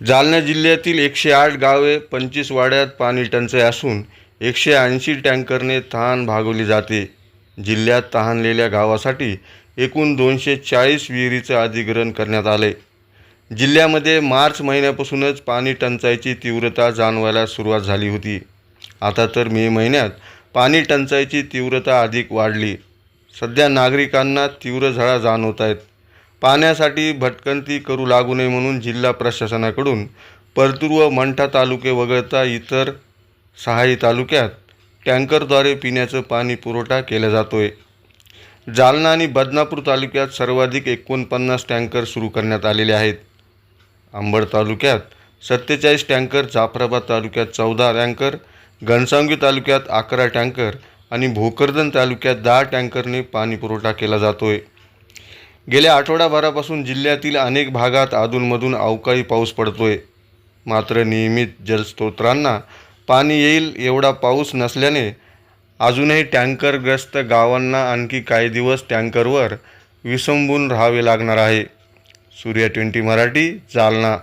जालना जिल्ह्यातील एकशे आठ गावे पंचवीस वाड्यात पाणी टंचाई असून एकशे ऐंशी टँकरने तहान भागवली जाते. जिल्ह्यात तहानलेल्या गावासाठी एकूण दोनशे चाळीस विहिरीचं अधिग्रहण करण्यात आले जिल्ह्यामध्ये मार्च महिन्यापासूनच पाणी टंचाईची तीव्रता जाणवायला सुरुवात झाली होती. आता तर मे महिन्यात पाणी टंचाईची तीव्रता अधिक वाढली. सध्या नागरिकांना तीव्र झळा जाणवत आहेत. पाण्यासाठी भटकंती करू लागू नये म्हणून जिल्हा प्रशासनाकडून परतूर व मंठा तालुके वगळता इतर सहाही तालुक्यात टँकरद्वारे पिण्याचं पाणी पुरवठा केला जातोय. जालना आणि बदनापूर तालुक्यात सर्वाधिक एकोणपन्नास टँकर सुरू करण्यात आलेले आहेत. अंबड तालुक्यात सत्तेचाळीस टँकर जाफराबाद तालुक्यात चौदा टँकर घनसावंगी तालुक्यात अकरा टँकर आणि भोकरदन तालुक्यात दहा टँकरने पाणी पुरवठा केला जातोय. गेल्या आठवडाभरापासून जिल्ह्यातील अनेक भागात अधूनमधून अवकाळी पाऊस पडतोय. मात्र नियमित जलस्रोतांना पाणी येईल एवढा पाऊस नसल्याने अजूनही टँकरग्रस्त गावांना आणखी काही दिवस टँकरवर विसंबून राहावे लागणार आहे. सूर्य ट्वेंटी मराठी जालना.